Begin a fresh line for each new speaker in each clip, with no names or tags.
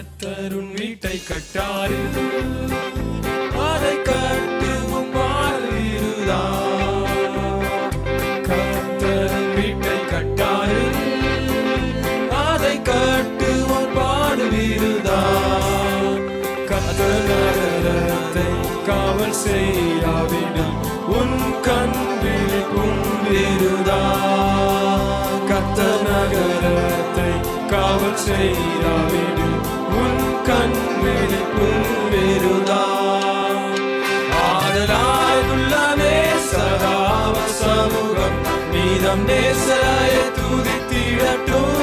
கத்தருண் வீட்டை கட்டாரு. அதை கட்டுவும் வாழ்வீருதா வீட்டை கட்டாரு. அதை கட்டுவோம் பாடுவீருதா கத்தர் காவல் செய்யாவிடும் உன் கண்ணில் கும்பிருதா கத்தர் நகரத்தை காவல் செய்யாவிடும் உன் கண்பில் கும்பிருதா ஆதலாய் உள்ளமே சதாவ சமூகம் நீதம் நேசராய துதித்திடட்டும்.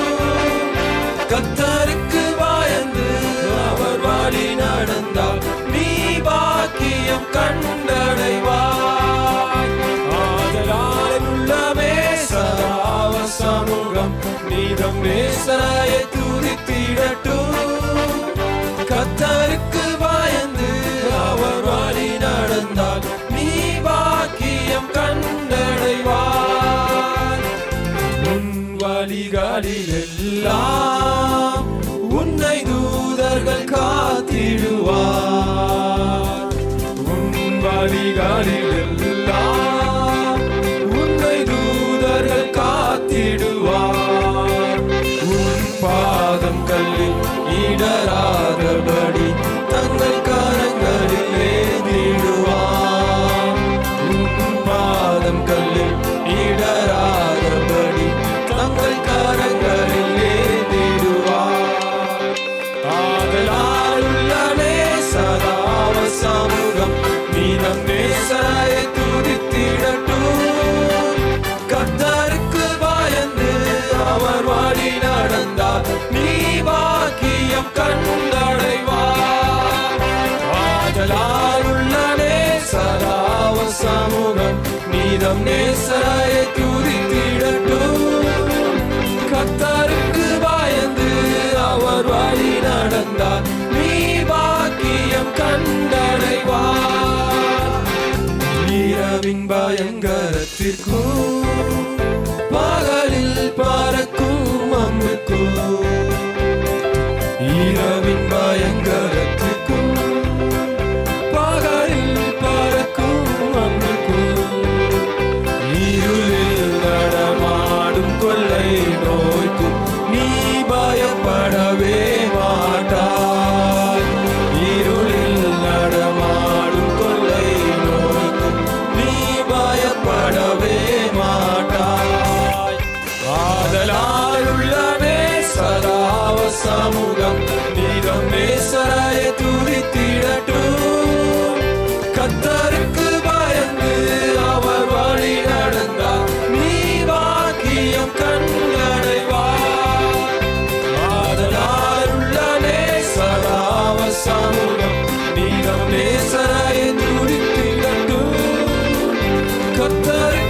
கத்தருக்கு பயந்து அவர் வழி நடந்தால் நீ பாக்கியம் கண்டடைவாய். ஆதலால் உள்ளமே சதாவ சமூகம் நீதம் நேசராய துதித்திடட்டும். வழிகளில் எல்லாம் உன்னை தூதர்கள் காத்திடுவார். உன் வழிகளில் எல்லாம் உன்னை தூதர்கள் காத்திடுவார். உன் பாதம் கல்லில் இடராதபடி தங்கள் நீதம் துதித்திடட்டும் கத்தருக்கு பயந்து அவர் வழி நடந்தார். நீ பாக்கியம் கண்டடைவார். ஆதலால் உள்ளனே சமூகம் நீதம் நேசரை துதித்து இரவின் நாமுகம் நீதம் நேசராய துதித்திடட்டும். கத்தருக்கு பயந்து அவர் வழி நடந்தார் நீ வாக்கியம் கண்கடைவார் ஆதலாருள்ள நேசராவ சமூகம் நீதம் நேசராய துதித்திடட்டும். கத்தருக்கு